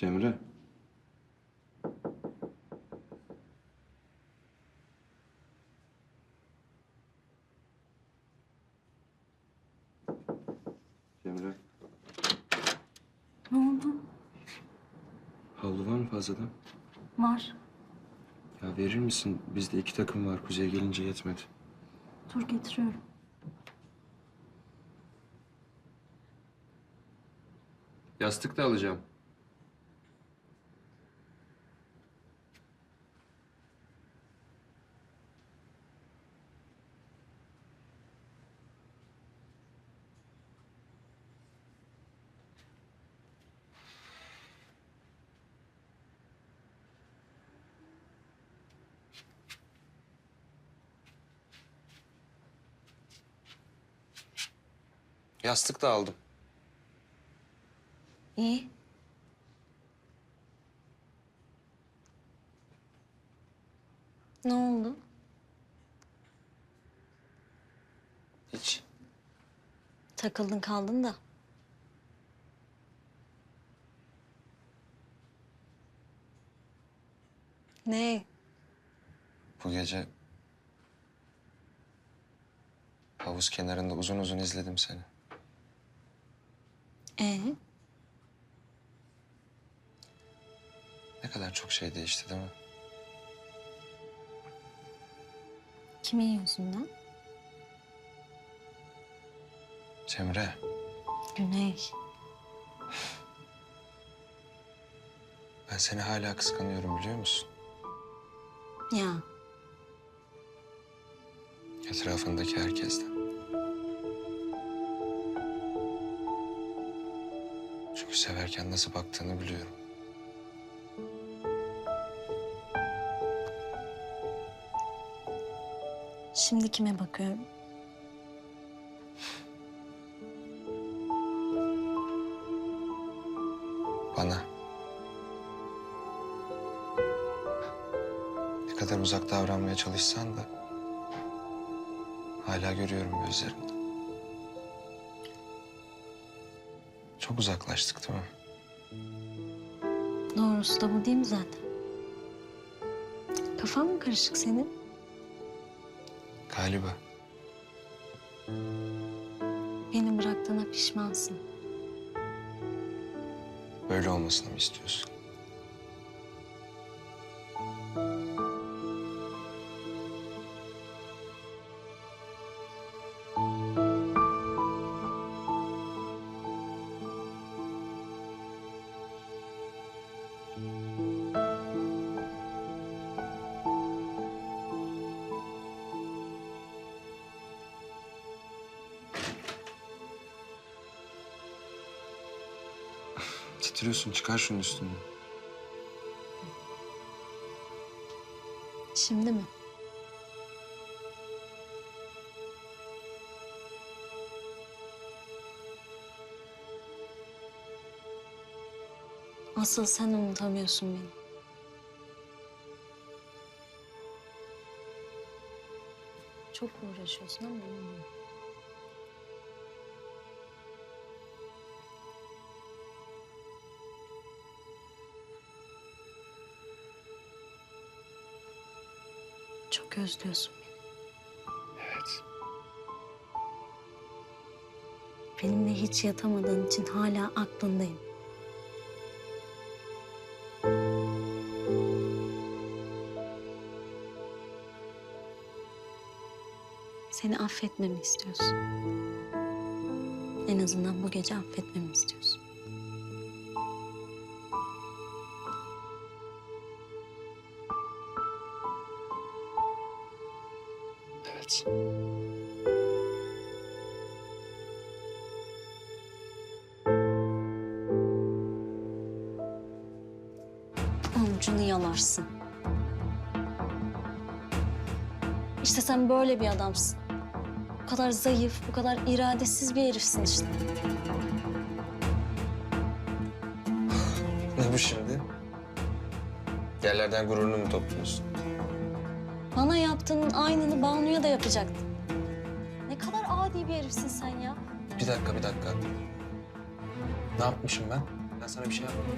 Cemre. Cemre. Ne oldu? Havlu var mı fazladan? Var. Ya verir misin? Bizde iki takım var. Kuzey gelince yetmedi. Dur getiriyorum. Yastık da alacağım. Yastık da aldım. İyi. Ne oldu? Hiç. Takıldın kaldın da. Ne? Bu gece havuz kenarında uzun uzun izledim seni. Ee? Ne kadar çok şey değişti değil mi? Kimin yüzünden? Cemre, Güney. ben seni hala kıskanıyorum biliyor musun? Ya Etrafındaki herkesten. Severken nasıl baktığını biliyorum. şimdi kime bakıyorum? Bana. Ne kadar uzak davranmaya çalışsan da hala görüyorum gözlerinde. Çok uzaklaştık değil mi? Doğrusu da bu değil mi zaten? Kafan mı karışık senin? Galiba. Beni bıraktığına pişmansın. Böyle olmasını mı istiyorsun? Titriyorsun çıkar şunun üstünden. Şimdi mi? Asıl sen unutamıyorsun beni. Çok uğraşıyorsun ama olmuyor. Çok özlüyorsun beni. Evet. Benimle hiç yatamadığın için hala aklındayım. Seni affetmemi istiyorsun. En azından bu gece affetmemi istiyorsun. Avucunu yalarsın. İşte sen böyle bir adamsın. Bu kadar zayıf, bu kadar iradesiz bir herifsin işte. Ne bu şimdi? Yerlerden gururunu mu topluyorsun? Bana yaptığının aynını Banu'ya da yapacaktın. Ne kadar adi bir herifsin sen ya. Bir dakika, bir dakika. Ne yapmışım ben? Ben sana bir şey yapmadım.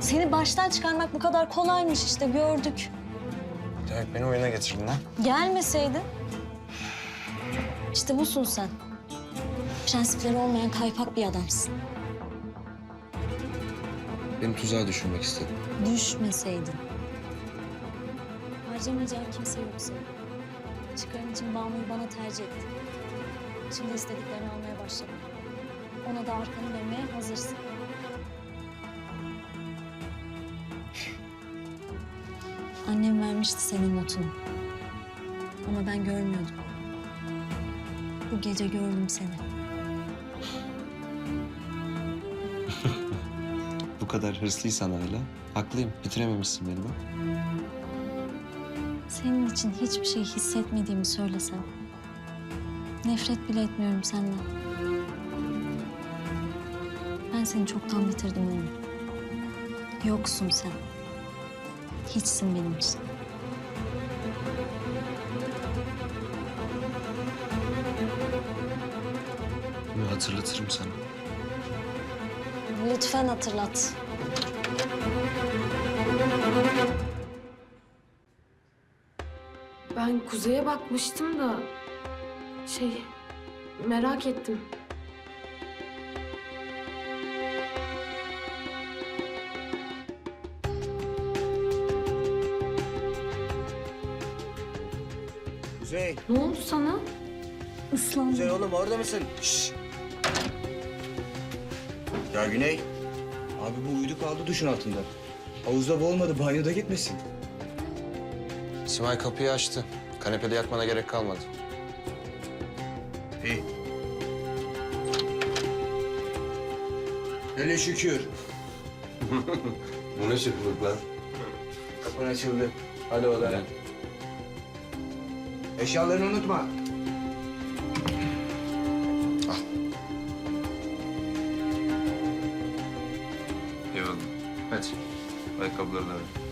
Seni baştan çıkarmak bu kadar kolaymış işte gördük. Demek beni oyuna getirdin ha? Gelmeseydin. İşte busun sen. Prensipleri olmayan kaypak bir adamsın. Beni tuzağa düşürmek istedin. Düşmeseydin. Harcamayacağın kimse yok senin. Çıkarın için Banu'yu bana tercih ettin. Şimdi istediklerini almaya başladın. Ona da arkanı dönmeye hazırsın. Annem vermişti senin notunu. Ama ben görmüyordum. Bu gece gördüm seni. Bu kadar hırslıysan hala. Haklıyım. Bitirememişsin beni bak. Senin için hiçbir şey hissetmediğimi söylesem. Nefret bile etmiyorum senden. Ben seni çoktan bitirdim oğlum. Yoksun sen. Hiçsin benim için. Bunu hatırlatırım sana. Lütfen hatırlat. Kuzeye bakmıştım da şey merak ettim. Kuzey, Ne oldu sana? Islandım. Kuzey oğlum orada mısın? Şşş. Ya Güney. Abi bu uyudu kaldı duşun altında. Havuzda boğulmadı, banyoda gitmesin. Simay kapıyı açtı. Kanepede yatmana gerek kalmadı. İyi. Hele şükür. Bu ne şıklık lan? Kapın açıldı. Hadi odana. Eşyalarını unutma. Eyvallah. Hadi. Ayakkabıları da ver.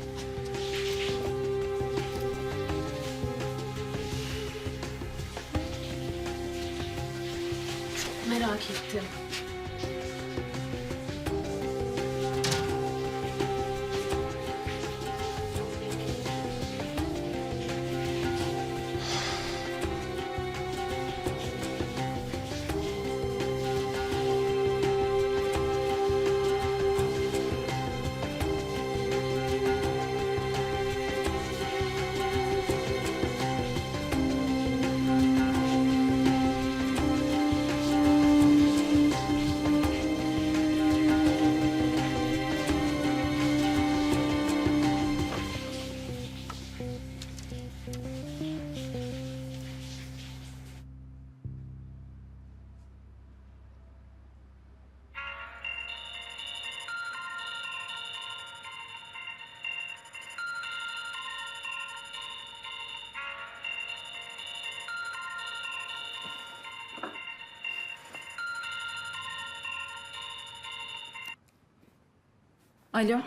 Alo.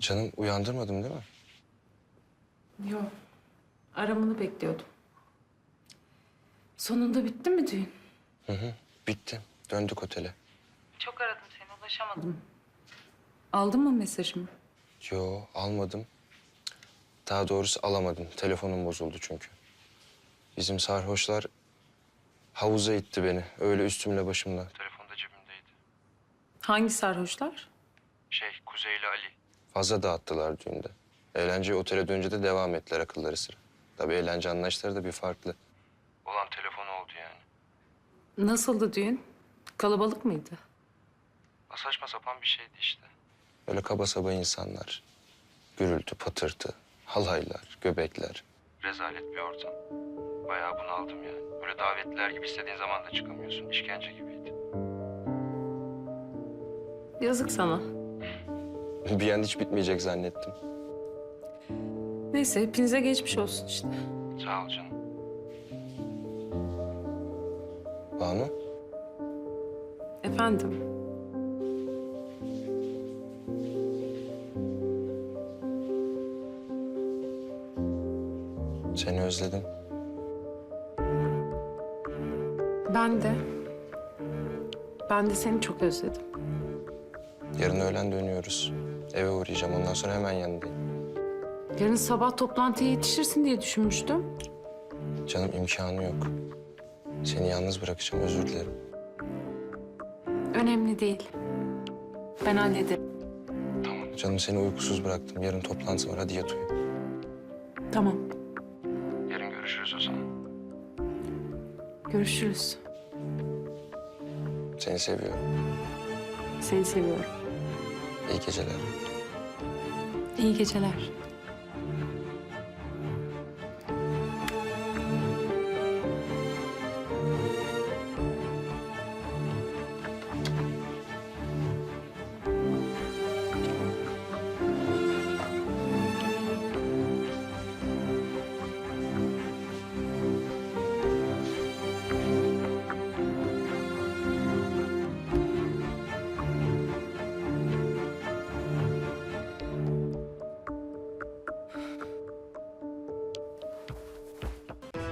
Canım uyandırmadım değil mi? Yok. Aramanı bekliyordum. Sonunda bitti mi düğün? Hı hı. Bitti. Döndük otele. Çok aradım seni ulaşamadım. Aldın mı mesajımı? Yo almadım. Daha doğrusu alamadım. Telefonum bozuldu çünkü. Bizim sarhoşlar havuza itti beni. Öyle üstümle başımla. Telefon da cebimdeydi. Hangi sarhoşlar? Şey, Kuzeyli Ali. Fazla dağıttılar düğünde. Eğlenceye otele dönünce de devam ettiler akılları sıra. Tabii eğlence anlayışları da bir farklı. Olan telefon oldu yani. Nasıldı düğün? Kalabalık mıydı? Saçma sapan bir şeydi işte. Öyle kaba saba insanlar. Gürültü, patırtı, halaylar, göbekler. Rezalet bir ortam. Bayağı bunaldım yani. Böyle davetliler gibi istediğin zaman da çıkamıyorsun. İşkence gibiydi. Yazık sana. Bir an hiç bitmeyecek zannettim. Neyse hepinize geçmiş olsun işte. Sağ ol canım. Banu, Efendim? seni özledim. Ben de. Ben de seni çok özledim. Yarın öğlen dönüyoruz. Eve uğrayacağım. Ondan sonra hemen yanındayım. Yarın sabah toplantıya yetişirsin diye düşünmüştüm. Canım imkanı yok. Seni yalnız bırakacağım. Özür dilerim. Önemli değil. Ben hallederim. Tamam. Canım seni uykusuz bıraktım. Yarın toplantı var. Hadi yat uyu. Tamam. Yarın görüşürüz o zaman. Görüşürüz. Seni seviyorum. Seni seviyorum. İyi geceler. İyi geceler.